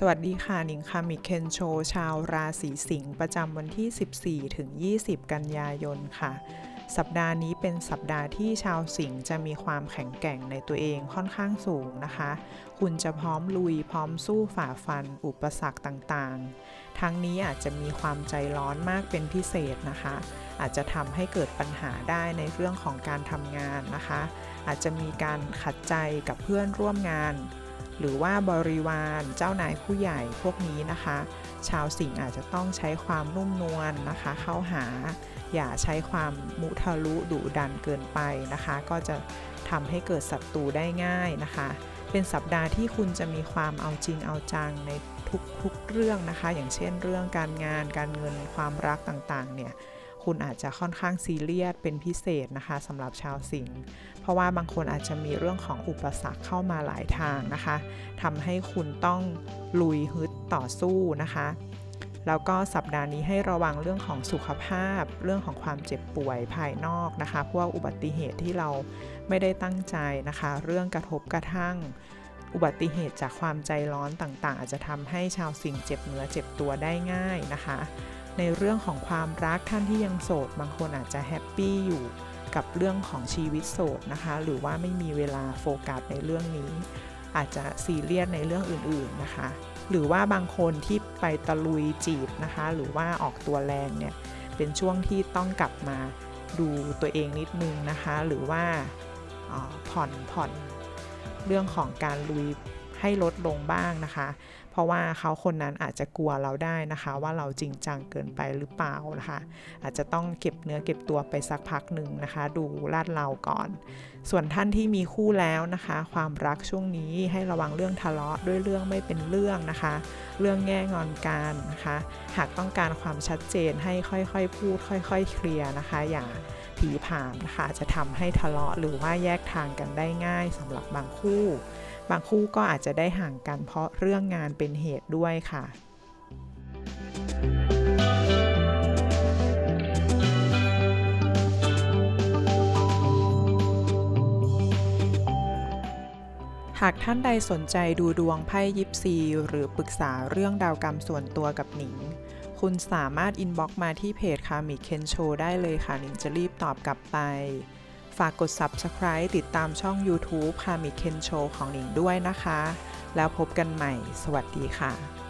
สวัสดีค่ะหนิงคามิเคนโช ชาวราศีสิงห์ประจำวันที่ 14 ถึง 20 กันยายนค่ะ สัปดาห์นี้เป็นสัปดาห์ที่ชาวสิงห์จะมีความแข็งแกร่งในตัวเองค่อนข้างสูงนะคะ คุณจะพร้อมลุยพร้อมสู้ฝ่าฟัน อุปสรรคต่างๆ ทั้งนี้อาจจะมีความใจร้อนมากเป็นพิเศษนะคะ อาจจะทำให้เกิดปัญหาได้ในเรื่องของการทำงานนะคะ อาจจะมีการขัดใจกับเพื่อนร่วมงาน หรือว่าบริวารเจ้านายผู้ใหญ่พวกนี้นะคะ ชาวสิงห์อาจจะต้องใช้ความนุ่มนวลนะคะ เข้าหา อย่าใช้ความมุทะลุดุดันเกินไปนะคะ ก็จะทำให้เกิดศัตรูได้ง่ายนะคะ เป็นสัปดาห์ที่คุณจะมีความเอาจริงเอาจังในทุกๆเรื่องนะคะ อย่างเช่นเรื่องการงานการเงินความรักต่างๆเนี่ย คุณอาจจะค่อนข้างซีเรียสเป็นพิเศษนะคะสำหรับชาวสิงห์เพราะว่าบางคนอาจจะมีเรื่องของอุปสรรคเข้ามาหลายทางนะคะทำให้คุณต้องลุยฮึดต่อสู้นะคะแล้วก็สัปดาห์นี้ให้ระวังเรื่องของสุขภาพ เรื่องของความเจ็บป่วยภายนอกนะคะ พวกอุบัติเหตุที่เราไม่ได้ตั้งใจนะคะ เรื่องกระทบกระทั่ง อุบัติเหตุจากความใจร้อนต่างๆ อาจจะทำให้ชาวสิงเจ็บเนื้อเจ็บตัวได้ง่ายนะคะ ในเรื่องของความรักท่านที่ยังโสด บางคนอาจจะแฮปปี้อยู่กับเรื่องของชีวิตโสดนะคะ หรือว่าไม่มีเวลาโฟกัสในเรื่องนี้ อาจจะซีเรียสในเรื่องอื่นๆนะคะ หรือว่าบางคนที่ไปตะลุยจีบนะคะ หรือว่าออกตัวแรงเนี่ยเป็นช่วงที่ต้องกลับมาดูตัวเองนิดนึงนะคะ หรือว่าผ่อนผ่อนเรื่องของการลุย ให้ลดลงบ้างนะคะ เพราะว่าเขาคนนั้นอาจจะกลัวเราได้นะคะ ว่าเราจริงจังเกินไปหรือเปล่านะคะ อาจจะต้องเก็บเนื้อเก็บตัวไปสักพักหนึ่งนะคะ ดูลาดเราก่อน ส่วนท่านที่มีคู่แล้วนะคะ ความรักช่วงนี้ให้ระวังเรื่องทะเลาะด้วยเรื่องไม่เป็นเรื่องนะคะ เรื่องแง่งอนกันนะคะ หากต้องการความชัดเจนให้ค่อยๆ พูด ค่อย ๆ เคลียร์นะคะ อย่าผีผ่ามนะคะจจะทำให้ทะเลาะหรือว่าแยกทางกันได้ง่ายสำหรับบางคู่ บางคู่ก็อาจจะได้ห่างกันเพราะเรื่องงานเป็นเหตุด้วยค่ะ หากท่านใดสนใจดูดวงไพ่ยิปซี หรือปรึกษาเรื่องดาวกรรมส่วนตัวกับหนิงคุณสามารถอินบ็อกมาที่เพจคามิเคนโชได้เลยค่ะ หนิงจะรีบตอบกลับไป ฝากกด Subscribe ติดตามช่อง YouTube คามิเคนโชของหนิงด้วยนะคะ แล้วพบกันใหม่ สวัสดีค่ะ